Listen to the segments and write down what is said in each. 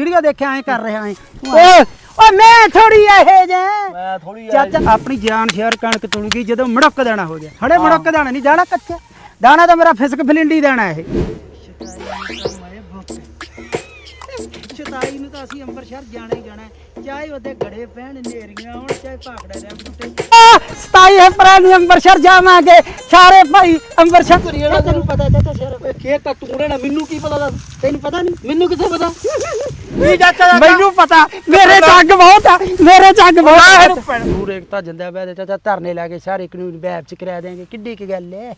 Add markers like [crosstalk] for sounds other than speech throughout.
Video ਦੇਖਿਆ ਐ ਕਰ ਰਿਹਾ ਐ। ਓਏ ਓਏ ਮੈਂ ਥੋੜੀ ਇਹ ਜੇ ਮੈਂ ਥੋੜੀ ਚਾਚਾ ਆਪਣੀ ਜਾਨ ਸ਼ੇਅਰ ਕਣਕ ਤੁਲ ਗਈ ਜਦੋਂ ਮੜਕ ਦਾਣਾ ਹੋ ਗਿਆ। ਹੜੇ ਮੜਕ ਦਾਣਾ ਨਹੀਂ ਦਾਣਾ ਕੱਚਾ। ਦਾਣਾ ਤਾਂ ਮੇਰਾ ਫਿਸਕ ਫਲਿੰਡੀ ਦਾਣਾ ਇਹ। ਨੂੰ ਤਾਂ ਅਸੀਂ ਅੰਮ੍ਰਿਤਸਰ ਜਾਣਾ ਹੀ ਜਾਣਾ ਹੈ। ਚਾਹੇ ਉਹਦੇ ਗੜੇ ਪੈਣ ਨੇਰੀਆਂ ਹੋਣ ਚਾਹੇ ਭਾਗੜਾ ਰਹਿ ਟੁੱਟੇ 27 ਅਪ੍ਰੈਲ ਨੂੰ ਅੰਮ੍ਰਿਤਸਰ ਜਾਵਾਂਗੇ। ਸਾਰੇ ਭਾਈ ਅੰਮ੍ਰਿਤਸਰ ਤੈਨੂੰ ਪਤਾ ਚਾਚਾ ਸ਼ੇਰ ਖੇਤ ਤਾਂ ਤੂੰ ਰਹਿਣਾ ਮੈਨੂੰ ਕੀ ਪਤਾ ਦੱਸ ਤੈਨੂੰ ਪਤਾ ਨਹੀਂ? ਮੈਨੂੰ ਕਿੱਥੇ ਪਤਾ? ਕੀ ਚਾਚਾ ਮੈਨੂੰ ਪਤਾ। ਮੇਰੇ ਜੱਗ ਬਹੁਤ ਆ ਮੇਰੇ ਜੱਗ ਬਹੁਤ ਆ। ਦੂਰ ਏਕਤਾ ਜਿੰਦਾ ਬੈ ਚਾਚਾ ਧਰਨੇ ਲਾ ਕੇ ਸਾਰੇ ਕਾਨੂੰਨ ਬੈਬ ਚ ਕਰਾ ਦੇਾਂਗੇ ਕਿੱਡੀ ਕੀ ਗੱਲ ਏ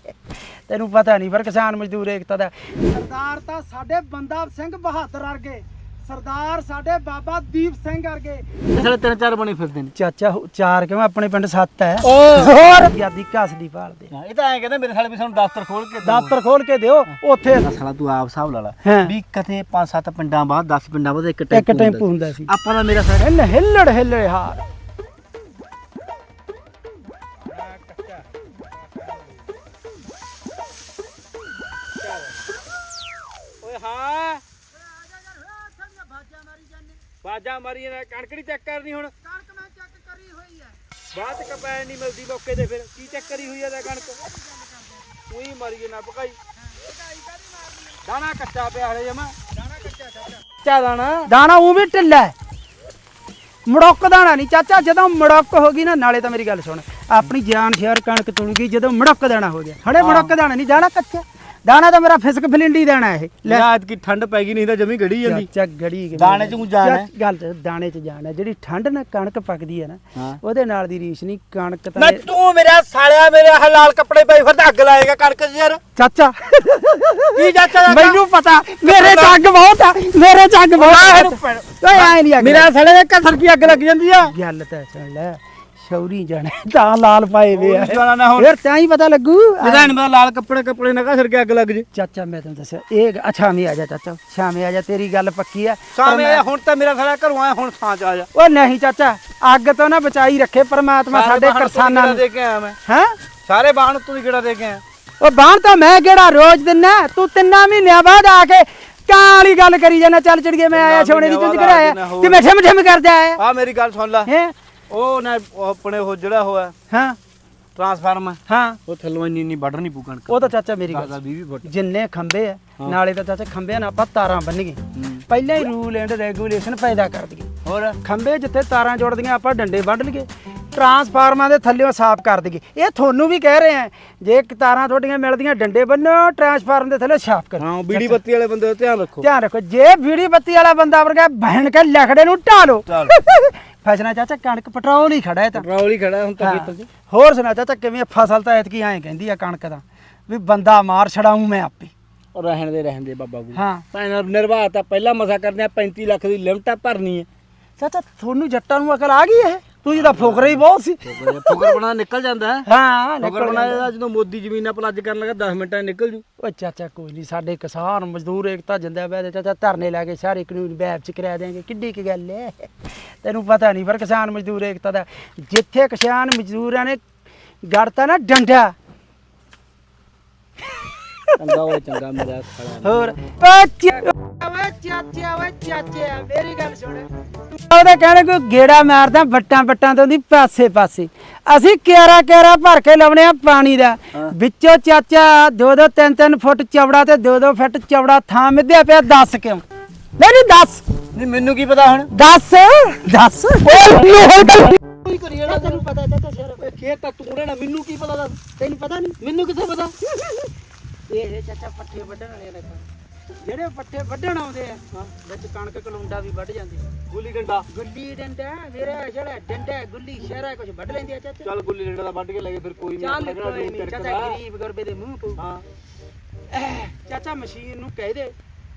ਤੈਨੂੰ ਪਤਾ ਨਹੀਂ ਪਰ ਕਿਸਾਨ ਮਜ਼ਦੂਰ ਏਕਤਾ ਦਾ। ਸਰਦਾਰ ਤਾਂ ਸਾਡੇ ਬੰਦਾ ਸਿੰਘ ਬਹਾਦਰ ਵਰਗੇ। ਸਰਦਾਰ ਸਾਡੇ ਬਾਬਾ ਦੀਪ ਸਿੰਘ ਵਰਗੇ। ਅਸਲ ਤਿੰਨ ਚਾਰ ਬਣੇ ਫਿਰਦੇ ਨੇ। ਚਾਚਾ ਚਾਰ ਕਿਉਂ? ਆਪਣੇ ਪਿੰਡ ਸੱਤ ਹੈ। ਹੋਰ! ਆਜ਼ਾਦੀ ਘਾਸਦੀ ਭਾਲਦੇ ਇਹ ਤਾਂ ਐਂ ਕਹਿੰਦੇ ਮੇਰੇ ਸਾਲੇ ਵੀ ਸਾਨੂੰ ਦਫ਼ਤਰ ਖੋਲ ਕੇ ਦਿਓ। ਦਫ਼ਤਰ ਖੋਲ ਕੇ ਦਿਓ ਉੱਥੇ ਸਾਲਾ ਤੂੰ ਆਪ ਹਿਸਾਬ ਲਾ। ਵੀ ਕਦੇ ਪੰਜ ਸੱਤ ਪਿੰਡਾਂ ਬਾਅਦ 10 ਪਿੰਡਾਂ ਬਾਅਦ ਇੱਕ ਇੱਕ ਟੈਂਪੂ ਟੈਂਪੂ ਹੁੰਦਾ ਸੀ। ਆਪਾਂ ਦਾ ਮੇਰਾ ਸਾਡਾ ਹਿੱਲ ਹਿੱਲੜ ਹਿੱਲੜ ਹਾਰ। ਓਏ ਹਾਂ। ਬਾਜਾ ਮਾਰੀ ਨਾ ਕਣਕੜੀ ਚੈੱਕ ਕਰਨੀ ਹੁਣ। ਕਣਕ ਮੈਂ ਚੈੱਕ ਕਰੀ ਹੋਈ ਹੈ। ਬਾਅਦ ਕਪੈਣ ਨਹੀਂ ਮਿਲਦੀ ਮੌਕੇ ਤੇ ਫਿਰ। ਕੀ ਚੈੱਕ ਕਰੀ ਹੋਈ ਆ ਦਾ ਕਣਕ? ਉਹੀ ਮਾਰੀ ਨਾ ਪਕਾਈ ਦਾਣਾ ਕੱਚਾ ਪਿਆ ਹਲੇ ਜਮਾ। ਦਾਣਾ ਕੱਚਾ ਕੱਚਾ ਦਾਣਾ? ਦਾਣਾ ਉਹ ਵੀ ਢਿੱਲਾ ਮੜਕ ਦਾਣਾ ਨਹੀਂ ਚਾਚਾ ਜਦੋਂ ਮੜਕ ਹੋ ਗਈ ਨਾ ਨਾਲੇ ਤਾਂ ਮੇਰੀ ਗੱਲ ਸੁਣ। ਆਪਣੀ ਜਾਨ ਸ਼ੇਅਰ ਕਣਕ ਤੁਲ ਗਈ ਜਦੋਂ ਮੜਕ ਦਾਣਾ ਹੋ ਗਿਆ। ਹੜੇ ਮੜਕ ਦਾਣਾ ਨਹੀਂ ਦਾਣਾ ਕੱਚਾ। ਦਾਣਾ ਤਾਂ ਮੇਰਾ ਫਿਸਕ ਫਲਿੰਡੀ ਦਾਣਾ ਇਹ। ਲੈ। ਯਾਦ ਕੀ ਠੰਡ ਪੈ ਗਈ ਨਹੀਂ ਤਾਂ ਜਮੀ ਗੜੀ ਜਾਂਦੀ। ਚਾਚਾ ਗੜੀ ਕਿਵੇਂ ਦਾਣੇ 'ਚ ਹੈ। ਚਾਚਾ, ਗੱਲ ਤੇ ਦਾਣੇ ਚ ਹੈ ਜਿਹੜੀ ਠੰਡ ਨਾਲ ਕਣਕ ਪੱਕਦੀ ਹੈ ਨਾ ਹਾਂ। ਉਹਦੇ ਨਾਲ ਦੀ ਰੀਸ ਨਹੀਂ ਕਣਕ ਤਾਂ ਮੈਂ ਤੂੰ ਮੇਰਾ ਸਾਲਿਆ ਮੇਰੇ ਆਹ ਲਾਲ ਕੱਪੜੇ ਪਾਈ ਫਿਰ ਅੱਗ ਲਾਏਗਾ ਕਣਕ 'ਚ ਯਾਰ। ਚਾਚਾ। ਕੀ ਚਾਚਾ ਦਾ ਮੈਨੂੰ ਪਤਾ ਮੇਰੇ ਜੱਗ ਬਹੁਤ ਆ ਮੇਰੇ ਜੱਗ ਬਹੁਤ ਆ। ਓਏ ਆਏ ਨਹੀਂ ਅੱਗ ਮੇਰਾ ਸਾਲੇ ਦੇ ਕਸਰ ਕੀ ਅੱਗ ਲੱਗ ਜਾਂਦੀ ਆ? ਗੱਲ ਤਾਂ ਸੁਣ ਲੈ ਸ਼ੌਰੀ ਜਾਣੇ ਤਾਂ ਲਾਲ ਪਾਏ ਵੇ ਆ। ਜਾਣਾ ਨਾ ਹੁਣ। ਫਿਰ ਤਾਂ ਹੀ ਪਤਾ ਲੱਗੂ। ਇਹਦਾ ਨਹੀਂ ਪਤਾ ਲਾਲ ਕੱਪੜੇ ਕੱਪੜੇ ਨਾ ਕਸਰ ਕੇ ਅੱਗ ਲੱਗ ਜੇ। ਚਾਚਾ ਮੈਂ ਤੈਨੂੰ ਦੱਸਿਆ ਇਹ ਅੱਛਾ ਮੈਂ ਆ ਜਾ ਚਾਚਾ ਸ਼ਾਮੇ ਆ ਜਾ ਤੇਰੀ ਗੱਲ ਪੱਕੀ ਆ। ਸਾਹਮਣੇ ਆਇਆ ਹੁਣ ਤਾਂ ਮੇਰਾ ਸਾਲਾ ਘਰੋਂ ਆਇਆ ਹੁਣ ਥਾਂ ਚ ਆ ਜਾ। ਉਹ ਨਹੀਂ ਚਾਚਾ ਅੱਗ ਤੋਂ ਨਾ ਬਚਾਈ ਰੱਖੇ ਪ੍ਰਮਾਤਮਾ ਸਾਡੇ ਕਿਸਾਨਾਂ ਨੂੰ। ਦੇ ਕੇ ਆਇਆ ਮੈਂ? ਹੈ? ਸਾਰੇ ਬਾਣ ਤੂੰ ਹੀ ਕਿਹੜਾ ਦੇ ਕੇ ਆਇਆ? ਉਹ ਬਾਣ ਤਾਂ ਮੈਂ ਕਿਹੜਾ ਰੋਜ਼ ਦਿੰਨਾ ਤੂੰ ਤਿੰਨਾਂ ਮਹੀਨਿਆਂ ਬਾਅਦ ਆ ਕੇ ਕਾਂ ਵਾਲੀ ਗੱਲ ਕਰੀ ਜਾਣਾ ਚੱਲ ਚੜੀਏ ਮੈਂ ਆਇਆ ਸੋਨੇ ਦੀ ਚੁੰਝ ਮਹੀਨਿਆਂ ਕਰਾਇਆ ਬਾਅਦ ਆ। ਤੇ ਮੈਂ ਠਮ ਠਮ ਕਰਦਾ ਆਇਆ। ਆ ਮੇਰੀ ਗੱਲ ਸੁਣ ਲੈ। ਉਹ ਨਾ ਉਹ ਆਪਣੇ ਉਹ ਜਿਹੜਾ ਹੋਇਆ ਹਾਂ ਟਰਾਂਸਫਾਰਮ ਹਾਂ। ਉਹ ਥੱਲੋਂ ਇੰਨੀ ਇੰਨੀ ਵੱਢ ਨਹੀਂ ਪੂ ਕਣਕ। ਉਹ ਤਾਂ ਚਾਚਾ ਮੇਰੀ ਗੱਲ 20 20 ਫੁੱਟ। ਜਿੰਨੇ ਖੰਬੇ ਆ ਨਾਲੇ ਤਾਂ ਚਾਚਾ ਖੰਬਿਆਂ ਨਾਲ ਆਪਾਂ ਤਾਰਾਂ ਬੰਨੀਏ ਪਹਿਲਾਂ ਹੀ ਰੂਲ ਐਂਡ ਰੈਗੂਲੇਸ਼ਨ ਪੈਦਾ ਕਰ ਦਈਏ ਹੋਰ? ਖੰਬੇ ਜਿੱਥੇ ਤਾਰਾਂ ਜੋੜਦੀਆਂ ਆਪਾਂ ਡੰਡੇ ਵੱਢ ਲਈਏ। ਟਰਾਂਸਫਾਰਮਾਂ ਦੇ ਥੱਲੇੋਂ ਸਾਫ਼ ਕਰ ਦਈਏ। ਇਹ ਤੁਹਾਨੂੰ ਵੀ ਕਹਿ ਰਹੇ ਆ ਜੇ ਤਾਰਾਂ ਤੁਹਾਡੀਆਂ ਮਿਲਦੀਆਂ ਡੰਡੇ ਬੰਨੋ ਟਰਾਂਸਫਾਰਮ ਦੇ ਥੱਲੇ ਸਾਫ਼ ਕਰੋ। ਹਾਂ ਬੀੜੀ ਬੱਤੀ ਵਾਲੇ ਬੰਦੇ ਦਾ ਧਿਆਨ ਰੱਖੋ। ਧਿਆਨ ਰੱਖੋ। ਜੇ ਬੀੜੀ ਬੱਤੀ ਵਾਲਾ ਬੰਦਾ ਵਰਗਾ ਬਹਿਣ ਕੇ ਲਖੜੇ ਨੂੰ ਢਾਲੋ [laughs] ਫਸਣਾ ਚਾਚਾ ਕਣਕ ਪੈਟਰੋਲ ਹੀ ਖੜਾ ਹੈ ਤਾਂ। ਪੈਟਰੋਲ ਹੀ ਖੜਾ ਹੁਣ ਤਾਂ। ਖੇਤਾਂ 'ਚ ਹੋਰ ਸੁਣਾ ਚਾਚਾ ਕਿਵੇਂ ਫਸਲ ਤਾਂ ਐਤਕੀ ਐਂ ਕਹਿੰਦੀ ਆ ਕਣਕ ਦਾ ਵੀ ਬੰਦਾ ਮਾਰ ਛੜਾਉਂ ਮੈਂ ਆਪੇ। ਉਹ ਰਹਿਣ ਦੇ ਰਹਿਣ ਦੇ ਬਾਬਾ ਗੁਰੂ ਹਾਂ। ਭੈਣ ਨਿਰਵਾਹ ਤਾਂ ਪਹਿਲਾਂ ਮਸਾ ਕਰਦੇ ਆ 35 ਲੱਖ ਦੀ ਲਿਮਟ ਆ ਭਰਨੀ ਹੈ ਚਾਚਾ ਤੁਹਾਨੂੰ ਜੱਟਾਂ ਨੂੰ ਅਕਲ ਆ ਗਈ ਇਹ? ਤੂੰ ਜਿਹਦਾ ਫੋਕਰਾ ਹੀ ਬਹੁਤ ਸੀ। ਫੁਕਰ ਬਣਾ ਨਿਕਲ ਜਾਂਦਾ ਹੈ। ਹਾਂ ਫੁਕਰ ਨਿਕਲ ਬਣਾ ਇਹਦਾ ਜਦੋਂ ਮੋਦੀ ਜ਼ਮੀਨਾਂ ਪਲੱਜ ਕਰਨ ਲੱਗਾ 10 ਮਿੰਟਾਂ 'ਚ ਨਿਕਲ ਜੂ। ਓ ਚਾਚਾ ਕੋਈ ਨਹੀਂ ਸਾਡੇ ਕਿਸਾਨ ਮਜ਼ਦੂਰ ਏਕਤਾ ਜਿੰਦਾ ਬੈ ਚਾਚਾ ਧਰਨੇ ਲਾ ਕੇ ਸਾਰੇ ਕਾਨੂੰਨ ਬੈਬ ਚ ਕਰਾ ਦੇਾਂਗੇ ਕਿੱਡੀ ਕੀ ਗੱਲ ਏ ਤੈਨੂੰ ਪਤਾ ਨਹੀਂ ਪਰ ਕਿਸਾਨ ਮਜ਼ਦੂਰ ਏਕਤਾ ਦਾ। ਜਿੱਥੇ ਕਿਸਾਨ ਮਜ਼ਦੂਰਾਂ ਨੇ ਗੜਤਾ ਨਾ ਡੰਡਾ ਚੰਗਾ ਉਹ ਚੰਗਾ ਮੇਰਾ ਸਾਲਾ। ਹੋਰ ਓ ਓਏ ਚਾਚਾ ਓਏ ਚਾਚਾ ਮੇਰੀ ਗੱਲ ਸੁਣ। ਉਹਦੇ ਕਹਿਣੇ ਕੋਈ ਗੇੜਾ ਮਾਰਦਾ ਵੱਟਾਂ ਵੱਟਾਂ ਤੋਂ ਦੀ ਪਾਸੇ ਪਾਸੇ। ਅਸੀਂ ਕਿਆਰਾ ਕਿਆਰਾ ਭਰ ਕੇ ਲਾਉਣੇ ਆ ਪਾਣੀ ਦਾ। ਵਿੱਚੋਂ ਚਾਚਾ ਦੋ ਦੋ ਤਿੰਨ ਤਿੰਨ ਫੁੱਟ ਚੌੜਾ ਤੇ ਦੋ ਦੋ ਫੁੱਟ ਚੌੜਾ ਥਾਂ ਮਿੱਧਿਆ ਪਿਆ ਦੱਸ ਕਿਉਂ? ਨਹੀਂ ਨਹੀਂ ਦੱਸ। ਨਹੀਂ ਮੈਨੂੰ ਕੀ ਪਤਾ ਹੁਣ? ਦੱਸ ਦੱਸ। ਕੋਈ ਕਰੀ ਜਾਣਾ ਤੈਨੂੰ ਪਤਾ ਚਾਚਾ ਸ਼ੇਰ ਖੇਤ ਤਾਂ ਤੂੰ ਰਹਿਣਾ ਮੈਨੂੰ ਕੀ ਪਤਾ ਦੱਸ? ਤੈਨੂੰ ਪਤਾ ਨਹੀਂ? ਮੈਨੂੰ ਕਿੱਥੇ ਪਤਾ? ਇਹ ਚਾਚਾ ਪੱਠੇ ਵੱਢਣ ਵਾਲੇ ਨੇ ਜਿਹੜੇ ਪੱਠੇ ਵੱਢਣ ਆਉਂਦੇ ਆ ਵਿੱਚ ਕਣਕ ਕਲੁੰਡਾ ਵੀ ਵੱਢ ਜਾਂਦੀ। ਗੁੱਲੀ ਡੰਡਾ। ਗੁੱਲੀ ਡੰਡਾ ਮੇਰਾ ਜਿਹੜਾ ਡੰਡਾ ਗੁੱਲੀ ਸ਼ਹਿਰਾ ਕੁਝ ਵੱਢ ਲੈਂਦੀ ਆ ਚਾਚਾ। ਚੱਲ ਗੁੱਲੀ ਡੰਡਾ ਦਾ ਵੱਢ ਕੇ ਲੈ ਕੇ ਫਿਰ ਕੋਈ ਚੱਲ ਨਹੀਂ ਕੋਈ ਨੀ, ਚਾਚਾ ਗਰੀਬ ਗੁਰਬੇ ਦੇ ਮੂੰਹ ਪਊ ਹਾਂ। ਚਾਚਾ ਮਸ਼ੀਨ ਨੂੰ ਕਹਿ ਦੇ।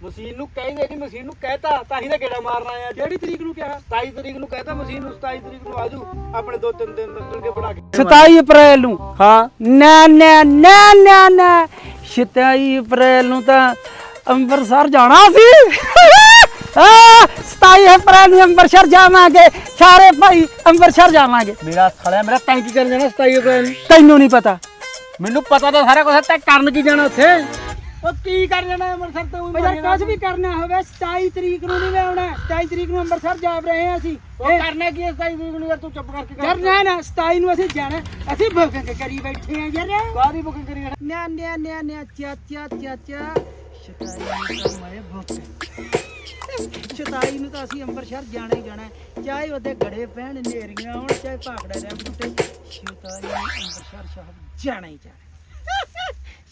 ਮਸ਼ੀਨ ਨੂੰ ਕਹਿੰਦੇ ਕਿ ਮਸ਼ੀਨ ਨੂੰ ਕਹਿਤਾ ਤਾਂ ਹੀ ਤਾਂ ਗੇੜਾ ਮਾਰਨ ਆਇਆ ਕਿਹੜੀ ਤਰੀਕ ਨੂੰ ਕਿਹਾ? 27 ਤਰੀਕ ਨੂੰ ਕਹਿਤਾ ਮਸ਼ੀਨ ਨੂੰ 27 ਤਰੀਕ ਨੂੰ ਆਜੂ ਆਪਣੇ ਦੋ ਤਿੰਨ ਦਿਨ ਮਿਲ ਕੇ ਬਣਾ ਕੇ। 27 ਅਪ੍ਰੈਲ ਨੂੰ? ਹਾਂ। ਨਾ ਨਾ ਨਾ ਨਾ ਨਾ। 27 ਅਪ੍ਰੈਲ ਨੂੰ ਤਾਂ ਅੰਮ੍ਰਿਤਸਰ ਜਾਣਾ ਸੀ। ਆ 27 ਅਪ੍ਰੈਲ ਨੂੰ ਅੰਮ੍ਰਿਤਸਰ ਜਾਵਾਂਗੇ। ਸਾਰੇ ਭਾਈ ਅੰਮ੍ਰਿਤਸਰ ਜਾਵਾਂਗੇ। ਮੇਰਾ ਸਾਲਿਆ ਮੇਰਾ ਤੰਗ ਕੀ ਕਰਨ ਜਾਣਾ 27 ਅਪ੍ਰੈਲ ਨੂੰ? ਤੈਨੂੰ ਨਹੀਂ ਪਤਾ। ਮੈਨੂੰ ਪਤਾ ਤਾਂ ਸਾਰਾ ਕੁਝ ਤੈਂ ਕਰਨ ਕੀ ਜਾਣਾ ਉੱਥੇ? ਉਹ ਕੀ ਕਰ ਜਾਣਾ ਅੰਮ੍ਰਿਤਸਰ ਤੋਂ? ਉਹ ਯਾਰ ਕੁਝ ਵੀ ਕਰਨਾ ਹੋਵੇ 27 ਤਰੀਕ ਨੂੰ ਨਹੀਂ ਆਉਣਾ 27 ਤਰੀਕ ਨੂੰ ਅੰਮ੍ਰਿਤਸਰ ਜਾ ਰਹੇ ਹਾਂ ਅਸੀਂ। ਉਹ ਕਰਨਾ ਕੀ ਹੈ ਸਾਈ ਵੀਰ ਨੂੰ ਯਾਰ ਤੂੰ ਚੁੱਪ ਕਰਕੇ ਯਾਰ ਨਾ ਨਾ 27 ਨੂੰ ਅਸੀਂ ਜਾਣਾ। ਅਸੀਂ ਬੁਕਿੰਗ ਕਰੀ ਬੈਠੇ ਆ ਯਾਰ। ਕਾਹਦੀ ਬੁਕਿੰਗ ਕਰੀ ਜਾਣਾ? ਨਿਆ ਨਿਆ ਨਿਆ ਨਿਆ ਚਾਚਾ ਚਾਚਾ ਸ਼ਤਾਈ ਨੂੰ ਮੈਂ ਸ਼ਤਾਈ ਨੂੰ ਤਾਂ ਅਸੀਂ ਅੰਮ੍ਰਿਤਸਰ ਜਾਣਾ ਹੀ ਜਾਣਾ। ਚਾਹੇ ਉਹਦੇ ਗੜੇ ਪੈਣ ਨੇਰੀਆਂ ਹੋਣ ਚਾਹੇ ਭਾਖੜਾ ਰਹਿ ਬੁੱਟੇ। ਸ਼ਤਾਈ ਨੂੰ ਅੰਮ੍ਰਿਤਸਰ ਸਾਹਿਬ ਜਾਣਾ ਹੀ ਜਾਣਾ।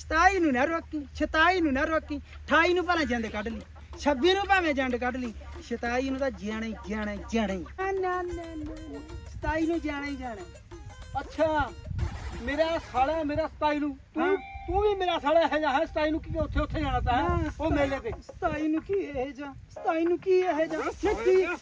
ਸ਼ਤਾਈ ਨੂੰ ਨਾ ਰੋਕੀ ਸ਼ਤਾਈ ਨੂੰ ਨਾ ਰੋਕੀ 28 ਨੂੰ ਭਾਵੇਂ ਜੰਡ ਕੱਢ ਲਈ 26 ਨੂੰ ਭਾਵੇਂ ਜੰਡ ਕੱਢ ਲਈ ਸ਼ਤਾਈ ਨੂੰ ਤਾਂ ਜਾਣਾ ਹੀ ਜਾਣਾ ਹੀ ਜਾਣਾ ਹੀ ਨਾ ਨਾ ਨਾ ਨਾ। ਸ਼ਤਾਈ ਨੂੰ ਜਾਣਾ ਹੀ ਜਾਣਾ। ਅੱਛਾ ਮੇਰਾ ਸਾਲਾ ਮੇਰਾ 27 ਨੂੰ। ਤੂੰ ਤੂੰ ਵੀ ਮੇਰਾ ਸਾਲਾ ਹੈ ਜਾਂ 27 ਨੂੰ ਕੀ ਉੱਥੇ ਉੱਥੇ ਜਾਣਾ ਤਾਂ ਹੈ? ਉਹ ਮੇਲੇ ਤੇ ਸਤਾਈ ਨੂੰ ਕੀ ਇਹ ਜਾ ਸਤਾਈ ਨੂੰ ਕੀ ਇਹ ਜਾ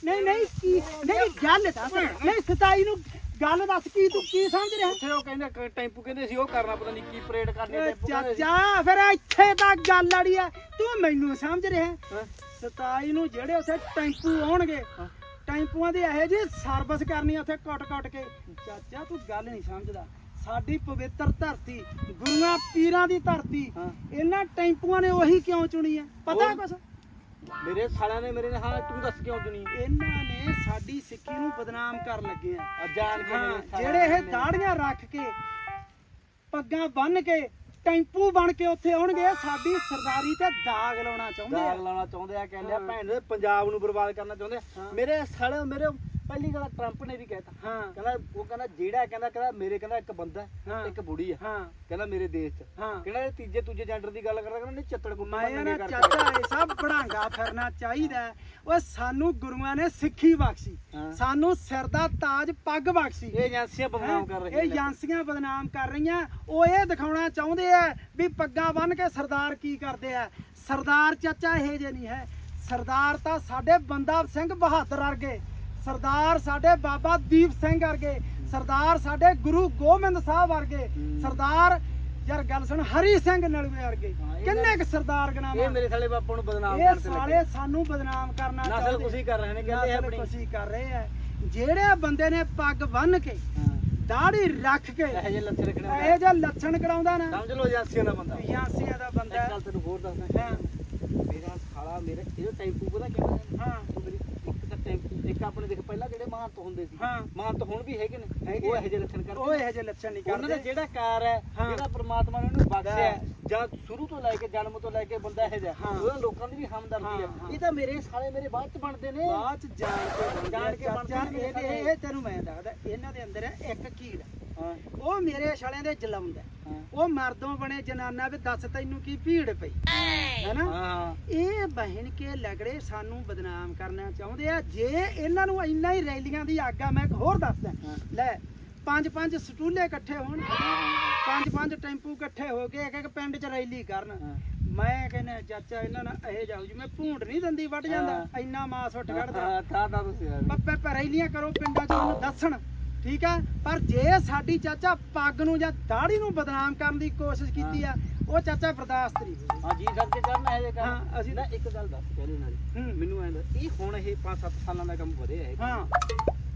ਨਹੀਂ ਨਹੀਂ ਕੀ ਨਹੀਂ ਗੱਲ ਦੱਸ ਨਹੀਂ ਸਤਾਈ ਨੂੰ ਗੱਲ ਦੱਸ ਕੀ ਤੂੰ ਕੀ ਸਮਝ ਰਿਹਾ ਉੱਥੇ ਉਹ ਕਹਿੰਦੇ ਕ- ਟੈਂਪੂ ਕਹਿੰਦੇ ਸੀ ਉਹ ਕਰਨਾ ਪਤਾ ਨਹੀਂ ਕੀ ਪਰੇਡ ਕਰਨੀ ਏ ਟੈਂਪੂ ਕਹਿੰਦੇ ਸੀ। ਚਾਚਾ ਫਿਰ ਇੱਥੇ ਤੱਕ ਗੱਲ ਆੜੀ ਆ ਤੂੰ ਮੈਨੂੰ ਸਮਝ ਰਿਹਾ ਹਾਂ। ਸਤਾਈ ਨੂੰ ਜਿਹੜੇ ਉੱਥੇ ਟੈਂਪੂ ਆਉਣਗੇ ਹਾਂ। ਟੈਂਪੂਆਂ ਦੀ ਇਹੋ ਜਿਹੀ ਸਰਵਿਸ ਕਰਨੀ ਉੱਥੇ ਕੱਟ ਕੱਟ ਕੇ ਚਾਚਾ ਤੂੰ ਗੱਲ ਨਹੀਂ ਸਮਝਦਾ ਸਾਡੀ ਪਵਿੱਤਰ ਧਰਤੀ ਗੁਰੂਆਂ ਪੀਰਾਂ ਦੀ ਧਰਤੀ ਹਾਂ। ਇਹਨਾਂ ਟੈਂਪੂਆਂ ਨੇ ਉਹੀ ਕਿਉਂ ਚੁਣੀ ਆ ਪਤਾ ਕੁਛ ਮੇਰੇ ਸਾਲਿਆਂ ਨੇ ਮੇਰੇ ਨੇ ਹਾਂ ਤੂੰ ਦੱਸ ਕਿਉਂ ਚੁਣੀ? ਇਹਨਾਂ ਨੇ ਸਾਡੀ ਸਿੱਖੀ ਨੂੰ ਬਦਨਾਮ ਕਰਨ ਲੱਗੇ ਆ। ਆ ਜਾਣ ਕੇ ਹਾਂ, ਮੇਰੇ ਸਾਲਿਆਂ ਜਿਹੜੇ ਇਹ ਦਾੜੀਆਂ ਰੱਖ ਕੇ ਪੱਗਾਂ ਬੰਨ ਕੇ ਟੈਂਪੂ ਬਣ ਕੇ ਉੱਥੇ ਆਉਣਗੇ ਇਹ ਸਾਡੀ ਸਰਦਾਰੀ ਤੇ ਦਾਗ ਲਾਉਣਾ ਚਾਹੁੰਦੇ ਦਾਗ ਆ ਲਾਉਣਾ ਚਾਹੁੰਦੇ ਆ ਕਹਿੰਦੇ ਆ। ਭੈਣ ਦੇ ਪੰਜਾਬ ਨੂੰ ਬਰਬਾਦ ਕਰਨਾ ਚਾਹੁੰਦੇ ਆ। ਮੇਰੇ ਸਾਲੇ ਮੇਰੇ ਪਹਿਲੀ ਗੱਲ ਟਰੰਪ ਨੇ ਵੀ ਕਹਿਤਾ ਹਾਂ। ਕਹਿੰਦਾ ਉਹ ਕਹਿੰਦਾ ਜਿਹੜਾ ਕਹਿੰਦਾ ਕਹਿੰਦਾ ਮੇਰੇ ਕਹਿੰਦਾ ਇੱਕ ਬੰਦਾ ਹਾਂ। ਇੱਕ ਬੁੜੀ ਆ। ਹਾਂ। ਕਹਿੰਦਾ ਮੇਰੇ ਦੇਸ਼ 'ਚ। ਹਾਂ। ਕਹਿੰਦਾ ਇਹ ਤੀਜੇ ਤੂਜੇ ਜੈਂਡਰ ਦੀ ਗੱਲ ਕਰਦਾ ਕਹਿੰਦਾ ਨਹੀਂ ਚੱਤੜ ਕੁੱਟੂ ਮੈਂ ਨਾ ਚਾਚਾ ਇਹ ਸਭ ਬੜਾਂਗਾ ਫਿਰਨਾ ਚਾਹੀਦਾ। ਓਏ ਸਾਨੂੰ ਗੁਰੂਆਂ ਨੇ ਸਿੱਖੀ ਬਖਸ਼ੀ। ਸਾਨੂੰ ਸਿਰ ਦਾ ਤਾਜ ਪੱਗ ਬਖਸ਼ੀ। ਇਹ ਏਜੰਸੀਆਂ ਬਦਨਾਮ ਕਰ? ਰਹੀਆਂ ਇਹ। ਏਜੰਸੀਆਂ ਬਦਨਾਮ ਕਰ ਰਹੀਆਂ। ਉਹ ਇਹ ਦਿਖਾਉਣਾ ਚਾਹੁੰਦੇ ਆ ਵੀ ਪੱਗਾਂ ਬੰਨ ਕੇ ਸਰਦਾਰ ਕੀ ਕਰਦੇ ਆ। ਸਰਦਾਰ ਚਾਚਾ ਇਹ ਜੇ ਨਹੀਂ ਹੈ। ਸਰਦਾਰ ਤਾਂ ਸਾਡੇ ਬੰਦਾ ਸਿੰਘ ਬਹਾਦਰ ਵਰਗੇ। ਸਰਦਾਰ ਸਾਡੇ ਬਾਬਾ ਦੀਪ ਸਿੰਘ ਵਰਗੇ ਸਰਦਾਰ ਸਾਡੇ ਗੁਰੂ ਗੋਬਿੰਦ ਸਾਹਿਬ ਵਰਗੇ। ਸਰਦਾਰ ਯਾਰ ਗੱਲ ਸੁਣ ਹਰੀ ਸਿੰਘ ਨਲਵੇ ਵਰਗੇ। ਇਹ ਕਿੰਨੇ ਕੁ ਸਰਦਾਰ ਇਹ ਗਨਾਵਾ ਮੇਰੇ ਸਾਲੇ ਬਾਪੂ ਨੂੰ ਬਦਨਾਮ ਇਹ ਕਰਨ ਤੇ ਸਾਲੇ ਸਾਨੂੰ ਬਦਨਾਮ ਕਰਨਾ ਨਸਲ ਕੁਸ਼ੀ ਕਰ ਰਹੇ ਨੇ ਕਹਿੰਦੇ ਆਪਣੀ ਕੁਸ਼ੀ ਕਰ ਰਹੇ ਆ। ਜਿਹੜੇ ਬੰਦੇ ਨੇ ਪੱਗ ਬੰਨ ਕੇ ਦਾੜੀ ਰੱਖ ਕੇ ਇਹੋ ਜਿਹੇ ਲੱਛਣ ਰੱਖਣੇ ਇਹ ਜਿਹਾ ਲੱਛਣ ਕਰਾਉਂਦਾ ਨਾ। ਸਮਝ ਲਓ ਏਜੰਸੀਆਂ ਦਾ ਬੰਦਾ। ਏਜੰਸੀਆਂ ਦਾ ਬੰਦਾ। ਇੱਕ ਗੱਲ ਤੈਨੂੰ ਹੋਰ ਦੱਸਦਾ। ਹਾਂ। ਮੇਰਾ ਸਾਲਾ ਮੇਰੇ ਇਹਦਾ ਟੈਂਪੂ ਪਤਾ ਕਿਵੇਂ ਹੈ? ਇੱਕ ਤਾਂ ਟੈਂਪੂ ਇੱਕ ਆਪਣੇ ਦੇਖ ਪਹਿਲਾਂ ਜਿਹੜੇ ਮਹੰਤ ਹੁੰਦੇ ਸੀ ਹਾਂ। ਮਹੰਤ ਹੁਣ ਵੀ ਹੈਗੇ ਨੇ ਉਹ ਇਹੋ ਜਿਹੇ ਲੱਛਣ ਕਰਦੇ ਉਹ ਇਹੋ ਜਿਹੇ ਲੱਛਣ ਨਹੀਂ ਉਹਨਾਂ ਦਾ ਕਰਦੇ। ਜਿਹੜਾ ਕਾਰ ਹੈ। ਜਿਹੜਾ ਪ੍ਰਮਾਤਮਾ ਨੇ ਉਹਨੂੰ ਬਖਸ਼ਿਆ। ਜਾਂ ਸ਼ੁਰੂ ਤੋਂ ਲੈ ਕੇ ਜਨਮ ਤੋਂ ਲੈ ਕੇ ਬੰਦਾ ਇਹ ਜਿਹਾ ਹਾਂ। ਉਹਦਾ ਲੋਕਾਂ ਦੀ ਵੀ ਹਮਦਰਦੀ ਹਾਂ। ਇਹ ਤਾਂ ਮੇਰੇ ਸਾਲੇ ਮੇਰੇ ਬਾਅਦ ਚ ਬਣਦੇ ਨੇ। ਬਾਅਦ ਚ ਜਾਣ ਕੇ ਜਾਣ ਕੇ ਬਣਦੇ ਨੇ ਇਹ ਤੈਨੂੰ ਮੈਂ ਦੱਸਦਾ ਇਹਨਾਂ ਦੇ ਅੰਦਰ ਹੈ ਇੱਕ ਕੀੜ ਉਹ ਮੇਰੇ ਛਲਿਆਂ ਦੇ ਜਲਾਉਂਦਾ ਉਹ ਮਰਦੋਂ ਬਣੇ ਜਨਾਨਾ ਵੀ ਦੱਸ ਤੈਨੂੰ ਕੀ ਭੀੜ ਪਈ। ਹੈਨਾ? ਇਹ ਬਹਿਣ ਕੇ ਲਗੜੇ ਸਾਨੂੰ ਬਦਨਾਮ ਕਰਨਾ ਚਾਹੁੰਦੇ ਆ ਜੇ ਇਹਨਾਂ ਨੂੰ ਇੰਨਾ ਹੀ ਰੈਲੀਆਂ ਦੀ ਆਗਾ ਮੈਂ ਇੱਕ ਹੋਰ ਦੱਸਦਾ। ਲੈ ਪੰਜ ਪੰਜ ਸਟੂਲੇ ਇਕੱਠੇ ਹੋਣ ਪੰਜ ਪੰਜ ਟੈਂਪੂ ਇਕੱਠੇ ਹੋ ਕੇ ਇੱਕ ਇੱਕ ਪਿੰਡ 'ਚ ਰੈਲੀ ਕਰਨ। ਮੈਂ ਕਹਿੰਦਾ ਚਾਚਾ ਇਹਨਾਂ ਨਾਲ ਇਹ ਜਾਊ ਜੀ ਮੈਂ ਭੂੰਡ ਨਹੀਂ ਦੰਦੀ ਵੱਢ ਜਾਂਦਾ। ਇੰਨਾ ਮਾਸ ਉੱਠ ਕੱਢਦਾ ਤਾਂ ਤਾਂ ਤੁਸੀਂ। ਪੱਪੇ ਪਰ ਰੈਲੀਆਂ ਕਰੋ ਪਿੰਡਾਂ 'ਚ ਉਹਨੂੰ ਦੱਸਣ ਠੀਕ ਆ? ਪਰ ਜੇ ਸਾਡੀ ਚਾਚਾ ਪੱਗ ਨੂੰ ਜਾਂ ਦਾੜੀ ਨੂੰ ਬਦਨਾਮ ਕਰਨ ਦੀ ਕੋਸ਼ਿਸ਼ ਕੀਤੀ ਆ ਉਹ ਚਾਚਾ ਬਰਦਾਸ਼ਤ ਨਹੀਂ ਹਾਂ ਜੀ ਸਰ ਕੇ ਕਰਨਾ ਹੈ ਜੇ ਕੰਮ ਹਾਂ, ਅਸੀਂ- ਨਾ ਇੱਕ ਗੱਲ ਦੱਸ ਪਹਿਲੇ ਨਾਲ। ਹੂੰ। ਮੈਨੂੰ ਐਂ ਦੱਸ, ਇਹ ਹੁਣ ਇਹ 5-7 ਸਾਲਾਂ ਦਾ ਕੰਮ ਵਧਿਆ ਹੈ। ਹਾਂ।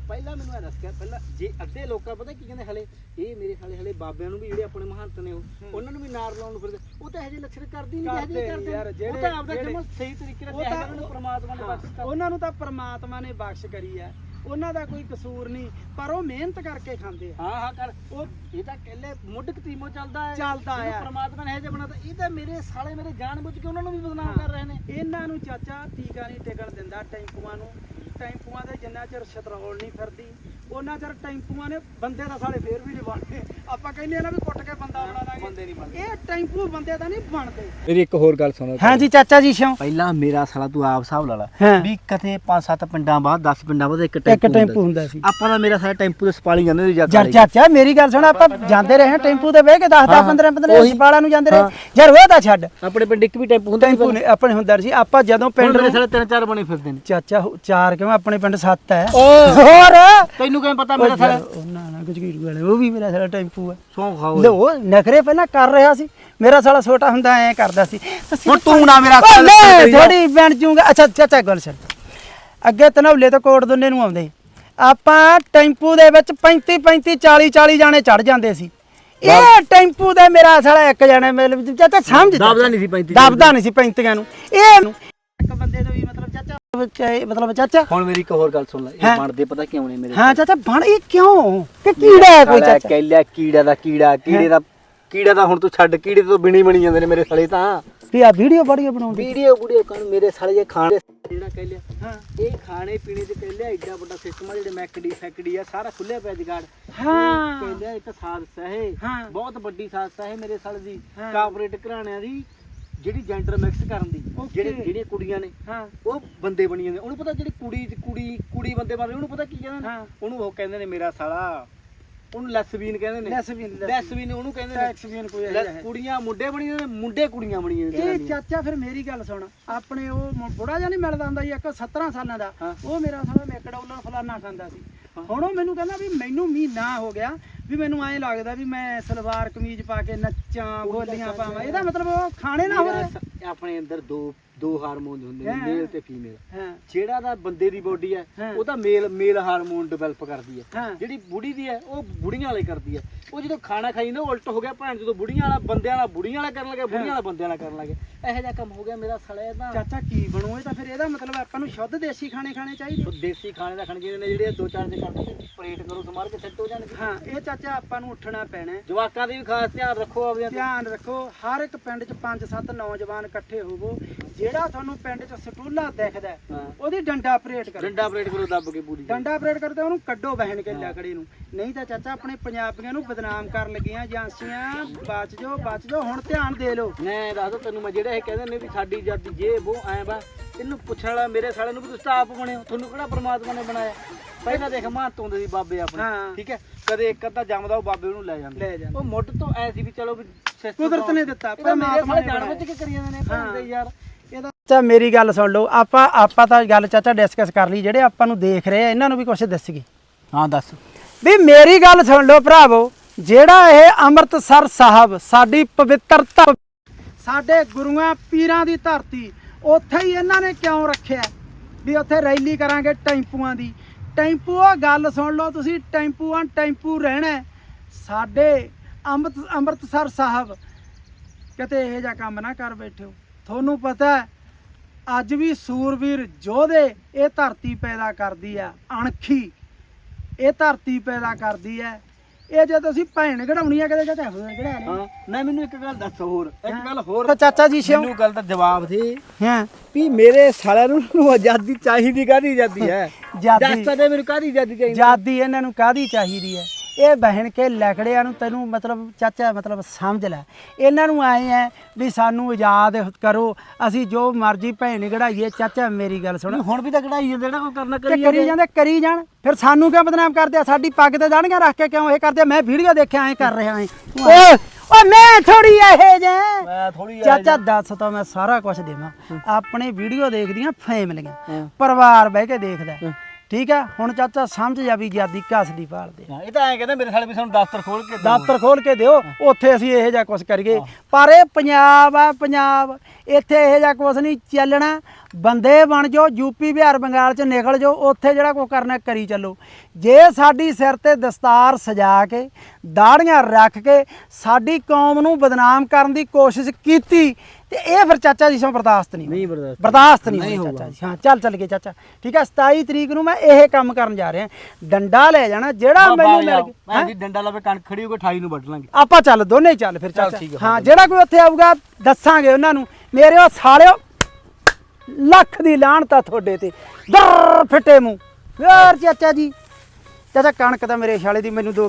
ਪਹਿਲਾਂ ਮੈਨੂੰ ਇਹ ਦੱਸ ਕੇ ਪਹਿਲਾਂ ਜੇ ਅੱਧੇ ਲੋਕਾਂ ਪਤਾ ਕੀ ਕਹਿੰਦੇ ਹਲੇ? ਇਹ ਮੇਰੇ ਹਲੇ ਹਲੇ ਬਾਬਿਆਂ ਨੂੰ ਵੀ ਜਿਹੜੇ ਆਪਣੇ ਮਹੰਤ ਨੇ ਉਹ ਉਹਨਾਂ ਨੂੰ ਵੀ ਨਾਰ ਲਾਉਣ ਨੂੰ ਫਿਰਦੇ। ਉਹ ਤਾਂ ਇਹੋ ਜਿਹੇ ਲੱਛਣ ਕਰਦੀ ਨਹੀਂ ਇਹੋ ਜਿਹੇ ਕਰਦੇ ਯਾਰ, ਉਹ ਜਿਹੜੇ- ਤਾਂ ਆਪਦਾ ਜਿਹੜੇ- ਜਮਾ ਸਹੀ ਤਰੀਕੇ ਨਾਲ ਉਹ ਤਾਂ- ਉਹਨਾਂ ਨੂੰ ਪ੍ਰਮਾਤਮਾ ਨੇ ਹਾਂ, ਬਖਸ਼ਤਾ। ਉਹਨਾਂ ਨੂੰ ਤਾਂ ਪ੍ਰਮਾਤਮਾ ਨੇ ਬਖਸ਼ ਕਰੀ ਆ। ਉਹਨਾਂ ਦਾ ਕੋਈ ਕਸੂਰ ਨਹੀਂ ਪਰ ਉਹ ਮਿਹਨਤ ਕਰਕੇ ਖਾਂਦੇ ਆ। ਹਾਂ ਹਾਂ ਕਰ। ਉਹ ਇਹ ਤਾਂ ਕਹਿੰਦੇ ਮੁੱਢ ਕਤੀਮੋ ਚੱਲਦਾ ਹੈ। ਚੱਲਦਾ ਆ। ਪ੍ਰਮਾਤਮਾ ਨੇ ਇਹ ਜਿਹਾ ਬਣਾਤਾ ਇਹ ਤਾਂ ਮੇਰੇ ਸਾਲੇ ਮੇਰੇ ਜਾਣ ਬੁੱਝ ਕੇ ਉਹਨਾਂ ਨੂੰ ਵੀ ਬਦਨਾਮ ਕਰ ਰਹੇ ਨੇ। ਇਹਨਾਂ ਨੂੰ ਚਾਚਾ ਟੀਕਾ ਨਹੀਂ ਟਿਕਣ ਦਿੰਦਾ ਟੈਂਪੂਆਂ ਨੂੰ। ਟੈਂਪੂਆਂ ਦੇ ਜਿੰਨਾ ਚਿਰ ਛਤਰੋਲ ਨਹੀਂ ਫਿਰਦੀ ਉਹਨਾਂ ਚਿਰ ਟੈਂਪੂਆਂ ਨੇ ਬੰਦੇ ਦਾ ਸਾਲੇ ਫੇਰ ਵੀ ਨਹੀਂ ਬਣਦੇ। ਆਪਾਂ ਕਹਿੰਦੇ ਆ ਨਾ ਵੀ ਕੁੱਟ ਕੇ ਬੰਦਾ ਬਣਾ ਦਾਂਗੇ। ਬੰਦੇ ਨਹੀਂ ਬਣਦੇ। ਇਹ ਟੈਂਪੂ ਬੰਦੇ ਤਾਂ ਨਹੀਂ ਬਣਦੇ। ਮੇਰੀ ਇੱਕ ਹੋਰ ਗੱਲ ਸੁਣੋ। ਹਾਂਜੀ ਚਾਚਾ ਜੀ ਸ਼ੌਂ ਪਹਿਲਾਂ ਮੇਰਾ ਸਾਲਾ ਤੂੰ ਆਪ ਹਿਸਾਬ ਲਾ ਲਾ। ਹਾਂ। ਵੀ ਕਦੇ 5-7 ਪਿੰਡਾਂ ਬਾਅਦ 10 ਪਿੰਡਾਂ ਬਾਅਦ ਇੱਕ ਇੱਕ ਟੈਂਪੂ ਟੈਂਪੂ ਹੁੰਦਾ ਸੀ। ਆਪਾਂ ਦਾ ਮੇਰਾ ਸਾਰਾ ਟੈਂਪੂ ਦੇ ਸਪਾਲੀ ਜਾਂਦੇ ਸੀ ਯਾਰ ਚਾਚਾ ਮੇਰੀ ਗੱਲ ਸੁਣ ਆਪਾਂ ਜਾਂਦੇ ਰਹੇ ਹਾਂ ਟੈਂਪੂ ਤੇ ਬਹਿ ਕੇ 10 10 ਹਾਂ, 15 15 ਉਹੀ। ਹਸਪਤਾਲਾਂ ਨੂੰ ਜਾਂਦੇ ਹਾਂ। ਰਹੇ ਯਾਰ ਉਹ ਤਾਂ ਛੱਡ। ਆਪਣੇ ਪਿੰਡ ਇੱਕ ਵੀ ਟੈਂਪੂ ਹੁੰਦਾ ਟੈਂਪੂ ਨੇ ਆਪਣੇ ਹੁੰਦਾ ਸੀ। ਆਪਾਂ ਜਦੋਂ ਪਿੰਡ ਪਿੰਡ ਦੇ ਨੂੰ ਸਾਲੇ ਤਿੰਨ ਚਾਰ ਬਣੇ ਫਿਰਦੇ ਨੇ। ਚਾਚਾ ਹੋ- ਚਾਰ ਕਿਉਂ? ਆਪਣੇ ਪਿੰਡ ਸੱਤ ਹੈ। ਹੋਰ! ਤੈਨੂੰ ਕਿਵੇਂ ਪਤਾ ਉਹ ਮੇਰਾ ਸਾਲਾ? ਯਾਰ, ਉਹਨਾਂ ਨਾਲ ਗਜਗੀਰ ਵਾਲੇ ਉਹ ਵੀ ਮੇਰਾ ਸਾਲਾ ਟੈਂਪੂ ਹੈ ਸੌਂ ਖਾਓ ਲੋ ਨਖਰੇ ਪਹਿਲਾਂ ਕਰ ਰਿਹਾ ਸੀ। ਮੇਰਾ ਸਾਲਾ ਛੋਟਾ ਹੁੰਦਾ ਐ ਕਰਦਾ ਸੀ। ਹੁਣ ਤੂੰ ਨਾ ਮੇਰਾ। ਥੋੜੀ ਬਣ ਜੂਗਾ। ਅੱਛਾ ਚਾਚਾ ਗੱਲ ਛੱਡ ਅੱਗੇ ਤਨੌਲੇ ਤੋਂ ਕੋਟ ਦੁੰਨੇ ਨੂੰ ਆਉਂਦੇ। ਆਪਾਂ ਟੈਂਪੂ ਦੇ ਵਿੱਚ 35 35 40 40 ਜਾਣੇ ਚੜ ਜਾਂਦੇ ਸੀ। ਇਹ ਟੈਂਪੂ ਦੇ ਮੇਰਾ ਸਾਲਾ ਇੱਕ ਜਣੇ ਮਿਲ ਚਾਚਾ ਸਮਝ ਦਬਦਾ ਨਹੀਂ ਸੀ 35 ਦਬਦਾ ਨਹੀਂ ਸੀ 35 ਨੂੰ। ਇਹ ਇੱਕ ਬੰਦੇ ਤੋਂ ਵੀ ਮਤਲਬ ਚਾਚਾ? ਹੁਣ ਮੇਰੀ ਇੱਕ ਹੋਰ ਗੱਲ ਸੁਣ ਲੈ ਹੈਂ? ਇਹ ਬਣਦੇ ਪਤਾ ਕਿਉਂ ਨੇ ਮੇਰੇ ਹਾਂ ਚਾਚਾ ਬਣ ਇਹ ਕਿਉਂ? ਕਿ ਕੀੜਾ ਹੈ ਕੋਈ ਚਾਚਾ? ਕਹਿ ਕੀੜਾ ਦਾ ਕੀੜਾ ਕੀੜੇ ਦਾ ਕੀੜਾ ਦਾ ਹੁਣ ਤੂੰ ਛੱਡ ਕੀੜੇ ਤੋਂ ਬਿਣੀ ਬਣੀ ਜਾਂਦੇ ਨੇ ਮੇਰੇ ਸਾਲੇ ਤਾਂ। ਵੀ ਆ ਵੀਡੀਓ ਬੜੀ ਬਣਾਉਂਦੀ। ਵੀਡੀਓ ਵੀਡੀਓ ਕਾਨ ਮੇਰੇ ਸਾਲੇ ਜੇ ਖਾਣੇ ਜਿਹੜਾ ਕਹਿ ਲਿਆ। ਹਾਂ। ਇਹ ਖਾਣੇ ਪੀਣੇ ਤੇ ਕਹਿ ਲਿਆ ਐਡਾ ਵੱਡਾ ਸਿਸਟਮ ਆ ਜਿਹੜੇ ਮੈਕਡੀ ਫੈਕਡੀ ਆ ਸਾਰਾ ਖੁੱਲਿਆ ਪਿਆ ਜਗਾੜ। ਹਾਂ। ਕਹਿ ਲਿਆ ਇੱਕ ਸਾਜ਼ਿਸ਼ ਹੈ ਇਹ। ਹਾਂ। ਬਹੁਤ ਵੱਡੀ ਸਾਜ਼ਿਸ਼ ਹੈ ਇਹ ਮੇਰੇ ਸਾਲੇ ਦੀ। ਹਾਂ। ਕਾਰਪੋਰੇਟ ਘਰਾਣਿਆਂ ਦੀ। ਜਿਹੜੀ ਜੈਂਡਰ ਮਿਕਸ ਕਰਨ ਦੀ Okay. ਜਿਹੜੇ ਜਿਹੜੀਆਂ ਕੁੜੀਆਂ ਨੇ ਹਾਂ। ਉਹ ਬੰਦੇ ਬਣੀ ਜਾਂਦੇ ਉਹਨੂੰ ਪਤਾ ਜਿਹੜੀ ਕੁੜੀ ਕੁੜੀ ਕੁੜੀ ਬੰਦੇ ਬਣ ਰਹੀ ਉਹਨੂੰ ਪਤਾ ਕੀ ਕਹਿੰਦੇ ਨੇ? ਹਾਂ। ਉਹਨੂੰ ਉਹ ਕਹਿੰਦੇ ਨੇ ਮੇਰਾ ਸਾਲਾ। ਉਹਨੂੰ ਲੈਸਬੀਨ ਕਹਿੰਦੇ ਨੇ। ਲੈਸਬੀਨ ਲੈਸਬੀਨ ਉਹਨੂੰ ਕਹਿੰਦੇ ਨੇ। ਲੈਸਬੀਨ ਕੋਈ ਲੈ- ਹੈ। ਕੁੜੀਆਂ ਮੁੰਡੇ ਬਣੀ ਜਾਂਦੇ ਨੇ ਮੁੰਡੇ ਕੁੜੀਆਂ ਬਣੀ ਜਾਂਦੇ ਇਹ ਨੇ ਚਾਚਾ ਫਿਰ ਮੇਰੀ ਗੱਲ ਸੁਣ। ਆਪਣੇ ਉਹ ਮੁ- ਬੁੜਾ ਜਿਹਾ ਨਹੀਂ ਮਿਲਦਾ ਹੁੰਦਾ ਸੀ ਇੱਕ 17 ਸਾਲਾਂ ਦਾ। ਹਾਂ। ਉਹ ਮੇਰਾ ਸਾਲਾ ਮੈਕਡਾਊਲਰ ਫਲਾਨਾ ਖਾਂਦਾ ਸੀ। ਹੁਣ ਉਹ ਮੈਨੂੰ ਕਹਿੰਦਾ ਵੀ ਮੈਨੂੰ ਮਹੀਨਾ ਹੋ ਗਿਆ ਵੀ ਮੈਨੂੰ ਐਂ ਲੱਗਦਾ ਵੀ ਮੈਂ ਸਲਵਾਰ ਕਮੀਜ਼ ਪਾ ਕੇ ਨੱਚਾਂ ਬੋਲੀਆਂ ਪਾਵਾਂ। ਇਹਦਾ ਮਤਲਬ ਉਹ ਖਾਣੇ ਨਾ ਸ- ਆਪਣੇ ਅੰਦਰ ਦੋ ਦੋ ਹਾਰਮੋਨ ਹੁੰਦੇ ਨੇ। ਮੇਲ ਤੇ ਫੀਮੇਲ। ਜਿਹੜਾ ਦਾ ਬੰਦੇ ਦੀ ਬੋਡੀ ਹੈ। ਉਹ ਤਾਂ ਮੇਲ ਮੇਲ ਹਾਰਮੋਨ ਡਿਵੈਲਪ ਕਰਦੀ ਹਾਂ। ਜਿਹੜੀ ਬੁੜੀ ਦੀ ਹੈ ਉਹ ਬੁੜੀਆਂ ਵਾਲੇ ਕਰਦੀ ਹੈ। ਉਹ ਜਦੋਂ ਖਾਣਾ ਖਾਈ ਨਾ ਉਲਟ ਹੋ ਗਿਆ ਭੈਣ ਜਦੋਂ ਬੁੜੀਆਂ ਵਾਲਾ ਬੰਦਿਆਂ ਵਾਲਾ ਬੁੜੀਆਂ ਵਾਲਾ ਕਰਨ ਲੱਗੇ ਬੁੜੀਆਂ ਵਾਲਾ ਬੰਦਿਆਂ ਵਾਲਾ ਕਰਨ ਲੱਗੇ ਇਹੋ ਜਿਹਾ ਕੰਮ ਹੋ ਗਿਆ ਮੇਰਾ ਸੜਿਆ ਤਾਂ ਚਾਚਾ ਕੀ ਬਣੂ? ਇਹ ਤਾਂ ਫਿਰ ਇਹਦਾ ਮਤਲਬ ਆਪਾਂ ਨੂੰ ਸ਼ੁੱਧ ਦੇਸੀ ਖਾਣੇ ਖਾਣੇ ਚਾਹੀਦੇ। ਦੇਸੀ ਖਾਣੇ ਦਾ ਖਾਣ ਜਿਹੜੇ ਨੇ ਜਿਹੜੇ ਦੋ ਚਾਰ ਦੇ ਕਰਦੇ ਪਲੇਟ ਕਰੋ ਸਮਾਰ ਕੇ ਸੈੱਟ ਹੋ ਜਾਣਗੇ। ਹਾਂ ਇਹ ਚਾਚਾ ਆਪਾਂ ਨੂੰ ਉੱਠਣਾ ਪੈਣਾ ਹੈ। ਜਵਾਕਾਂ ਦੀ ਵੀ ਖਾਸ ਧਿਆਨ ਰੱਖੋ ਆਪਦੇ ਧਿਆਨ ਰੱਖੋ ਹਰ ਇੱਕ ਪਿੰਡ 'ਚ 5-7 ਨੌਜਵਾਨ ਇਕੱਠੇ ਹੋਵੋ ਜਿਹੜਾ ਤੁਹਾਨੂੰ ਪਿੰਡ 'ਚ ਸਟੂਲਾ ਦਿਖਦਾ ਹੈ, ਹਾਂ। ਉਹਦੀ ਡੰਡਾ ਆਪਰੇਟ ਕਰੋ। ਡੰਡਾ ਪਲੇਟ ਕਰੋ ਦੱਬ ਕੇ ਪੂਰੀ। ਡੰਡਾ ਆਪਰੇਟ ਕਰਦੇ ਉਹਨੂੰ ਕੱਢੋ ਬਹਿਣ ਕੇ ਲੱਕੜੀ ਨੂੰ। ਨਹੀਂ ਤਾਂ ਚਾਚਾ ਆਪਣੇ ਪੰਜਾਬੀਆਂ ਨੂੰ ਬਦਨਾਮ ਕਰਨ ਲੱਗੀਆਂ ਏਜੰਸੀਆਂ ਬਚ ਜਾਓ ਬਚ ਜਾਓ ਹੁਣ ਧਿਆਨ ਦੇ ਲਓ। ਮੈਂ ਦੱਸਦਾ ਤੈਨੂੰ ਮੈਂ ਜਿਹੜਾ ਇਹ ਕਹਿੰਦੇ ਨੇ ਵੀ ਸਾਡੀ ਆਜ਼ਾਦੀ ਜੇ ਉਹ ਐ ਵਾ ਇਹਨੂੰ ਪੁੱਛਣ ਵਾਲਾ ਮੇਰੇ ਸਾਲੇ ਨੂੰ ਵੀ ਤੁਸੀਂ ਤਾਂ ਆਪ ਬਣੇ ਹੋ ਤੁਹਾਨੂੰ ਕਿਹੜਾ ਪ੍ਰਮਾਤਮਾ ਨੇ ਬਣਾਇਆ? ਪਹਿਲਾਂ ਦੇਖ ਮਹੰਤ ਹੁੰਦੇ ਸੀ ਬਾਬੇ ਆਪਣੇ। ਠੀਕ ਹੈ? ਕਦੇ ਇੱਕ ਅੱਧਾ ਜੰਮਦਾ ਉਹ ਬਾਬੇ ਉਹਨੂੰ ਲੈ ਜਾਂਦੇ। ਉਹ ਮੁੱਢ ਤੋਂ ਐ ਸੀ ਵੀ ਚਲੋ ਵੀ ਕੁਦਰਤ ਨੇ ਦਿੱਤਾ, ਪਰਮਾਤਮਾ ਨੇ ਜਾਣ ਬੁੱਝ ਕੇ ਕਰੀ ਜਾਂਦੇ ਨੇ ਭੈਣ ਦੇ ਯਾਰ। ਇਹਦਾ ਚਾਚਾ ਮੇਰੀ ਗੱਲ ਸੁਣ ਲਓ ਆਪਾਂ ਆਪਾਂ ਤਾਂ ਗੱਲ ਚਾਚਾ ਡਿਸਕਸ ਕਰ ਲਈ ਜਿਹੜੇ ਆਪਾਂ ਨੂੰ ਦੇਖ ਰਹੇ ਆ ਇਹਨਾਂ ਨੂੰ ਵੀ ਕੁਝ ਦੱਸੀਏ ਹਾਂ ਦੱਸ। ਵੀ ਮੇਰੀ ਗੱਲ ਸੁਣ ਲਓ ਭਰਾਵੋ ਜਿਹੜਾ ਇਹ ਅੰਮ੍ਰਿਤਸਰ ਸਾਹਿਬ ਸਾਡੀ ਪਵਿੱਤਰ ਧਰ ਸਾਡੇ ਗੁਰੂਆਂ ਪੀਰਾਂ ਦੀ ਧਰਤੀ, ਉੱਥੇ ਹੀ ਇਹਨਾਂ ਨੇ ਕਿਉਂ ਰੱਖਿਆ? ਵੀ ਉੱਥੇ ਰੈਲੀ ਕਰਾਂਗੇ ਟੈਂਪੂਆਂ ਦੀ। ਟੈਂਪੂ, ਉਹ ਗੱਲ ਸੁਣ ਲਓ ਤੁਸੀਂ ਟੈਂਪੂਆਂ ਟੈਂਪੂ ਰਹਿਣਾ ਸਾਡੇ ਅੰਮ੍ਰਿਤ, ਅੰਮ੍ਰਿਤਸਰ ਸਾਹਿਬ, ਕਿਤੇ ਇਹੋ ਜਿਹਾ ਕੰਮ ਨਾ ਕਰ ਬੈਠਿਓ। ਤੁਹਾਨੂੰ ਪਤਾ ਅੱਜ ਵੀ ਸੂਰਵੀਰ ਯੋਧੇ ਇਹ ਧਰਤੀ ਪੈਦਾ ਕਰਦੀ ਆ ਅਣਖੀ। ਇਹ ਧਰਤੀ ਪੈਦਾ ਕਰਦੀ ਹੈ ਇਹ ਜੇ ਤੁਸੀਂ ਭੈਣ ਘੜਾਉਣੀ ਆ ਕਦੇ ਚਾਚਾ ਹੋਏ ਘੜਾ ਲੈ ਹਾਂ ਨਾ ਮੈਨੂੰ ਇੱਕ ਗੱਲ ਦੱਸ ਹੋਰ ਇੱਕ ਗੱਲ ਹੋਰ ਤਾਂ ਚਾਚਾ ਜੀ ਸਿਓ। ਮੈਨੂੰ ਗੱਲ ਦਾ ਜਵਾਬ ਦੇ ਹਾਂ। ਵੀ ਮੇਰੇ ਸਾਲਿਆਂ ਨੂੰ ਆਜ਼ਾਦੀ ਚਾਹੀਦੀ ਕਾਦੀ ਆਜ਼ਾਦੀ ਹੈ? ਜਾਦੀ। ਦੱਸ ਤਾਂ ਦੇ ਮੈਨੂੰ ਕਾਦੀ ਆਜ਼ਾਦੀ ਚਾਹੀਦੀ ਜਾਦੀ ਇਹਨਾਂ ਨੂੰ ਕਾਦੀ ਚਾਹੀਦੀ ਹੈ? ਇਹ ਬਹਿਣ ਕੇ ਲੈਕੜਿਆਂ ਨੂੰ ਤੈਨੂੰ ਮਤਲਬ ਚਾਚਾ ਮਤਲਬ ਸਮਝ ਲੈ। ਇਹਨਾਂ ਨੂੰ ਆਏ ਐ ਵੀ ਸਾਨੂੰ ਆਜ਼ਾਦ ਕਰੋ ਅਸੀਂ ਜੋ ਮਰਜ਼ੀ ਭੈਣ ਘੜਾਈਏ ਚਾਚਾ ਮੇਰੀ ਗੱਲ ਸੁਣ। ਹੁਣ ਵੀ ਤਾਂ ਕਢਾਈ ਜਾਂਦੇ ਨਾ ਕੋਈ ਕਰਨਾ ਤੇ ਕਰੀ ਜਾਂਦੇ। ਕਰੀ ਜਾਣ। ਫਿਰ ਸਾਨੂੰ ਕਿਉਂ ਬਦਨਾਮ ਕਰਦੇ ਆ? ਸਾਡੀ ਪੱਗ ਤੇ ਦਾੜੀਆਂ ਰੱਖ ਕੇ ਕਿਉਂ ਇਹ ਕਰਦੇ? ਮੈਂ ਵੀਡੀਓ ਦੇਖਿਆ ਐ ਕਰ ਰਿਹਾ ਐ। ਓਏ ਓ ਮੈਂ ਥੋੜੀ ਇਹ ਜੇ ਮੈਂ ਥੋੜੀ ਚਾਚਾ ਦੱਸ ਤਾਂ ਮੈਂ ਸਾਰਾ ਕੁਝ ਦੇਵਾਂ। ਆਪਣੇ ਵੀਡੀਓ ਦੇਖਦੀਆਂ ਫੈਮਲੀਆਂ। ਪਰਿਵਾਰ ਬਹਿ ਕੇ ਦੇਖਦਾ। ਠੀਕ ਆ ਹੁਣ ਚਾਚਾ ਸਮਝ ਜਾ ਵੀ ਜਿਆਦੀ ਘਸਦੀ ਪਾਲਦੇ ਇਹ ਤਾਂ ਐਂ ਕਹਿੰਦੇ ਮੇਰੇ ਸਾਲੇ ਵੀ ਸਾਨੂੰ ਦਫ਼ਤਰ ਖੋਲ ਕੇ ਦਿਓ। ਦਫ਼ਤਰ ਖੋਲ ਕੇ ਦਿਓ ਉੱਥੇ ਅਸੀਂ ਇਹੋ ਜਿਹਾ ਕੁਝ ਕਰੀਏ। ਪਰ ਇਹ ਪੰਜਾਬ ਆ ਪੰਜਾਬ ਇੱਥੇ ਇਹੋ ਜਿਹਾ ਕੁਝ ਨਹੀਂ ਚੱਲਣਾ। ਬੰਦੇ ਬਣ ਜਾਓ ਯੂਪੀ ਬਿਹਾਰ ਬੰਗਾਲ ਚ ਨਿਕਲ ਜਾਓ ਉੱਥੇ ਜਿਹੜਾ ਕੁਝ ਕਰਨਾ ਕਰੀ ਚੱਲੋ। ਜੇ ਸਾਡੀ ਸਿਰ ਤੇ ਦਸਤਾਰ ਸਜਾ ਕੇ ਦਾੜੀਆਂ ਰੱਖ ਕੇ ਸਾਡੀ ਕੌਮ ਨੂੰ ਬਦਨਾਮ ਕਰਨ ਦੀ ਕੋਸ਼ਿਸ਼ ਕੀਤੀ ਤੇ ਇਹ ਫਿਰ ਚਾਚਾ ਜੀ ਸੋਂ ਬਰਦਾਸ਼ਤ ਨਹੀਂ ਨਹੀਂ ਬਰਦਾਸ਼ਤ ਬਰਦਾਸ਼ਤ ਨਹੀਂ ਹੋਣੀ ਹੋਊਗਾ। ਚਾਚਾ ਜੀ। ਹਾਂ ਚੱਲ ਚੱਲ ਕੇ ਚਾਚਾ। ਠੀਕ ਹੈ 27 ਤਰੀਕ ਨੂੰ ਮੈਂ ਇਹ ਕੰਮ ਕਰਨ ਜਾ ਰਿਹਾ। ਡੰਡਾ ਲੈ ਜਾਣਾ ਜਿਹੜਾ ਮੈਨੂੰ ਮਿਲ ਗਿਆ। ਮੈਂ ਜੀ ਡੰਡਾ ਲਾਵੇ ਕਣਕ ਖੜੀ ਹੋ ਕੇ 28 ਨੂੰ ਵੱਢ ਲਾਂਗੇ। ਆਪਾਂ ਚੱਲ ਦੋਨੇ ਹੀ ਚੱਲ ਫਿਰ ਚਾਚਾ। ਹਾਂ ਜਿਹੜਾ ਕੋਈ ਉੱਥੇ ਆਊਗਾ ਦੱਸਾਂਗੇ ਉਹਨਾਂ ਨੂੰ। ਮੇਰੇ ਉਹ ਸਾਲਿਓ ਲੱਖ ਦੀ ਲਾਹਣਤਾ ਤੁਹਾਡੇ ਤੇ। ਦਰ ਫਿੱਟੇ ਮੂੰਹ। ਯਾਰ ਚਾਚਾ ਜੀ ਚਾਚਾ ਕਣਕ ਤਾਂ ਮੇਰੇ ਛਾਲੇ ਦੀ ਮੈਨੂੰ ਦੋ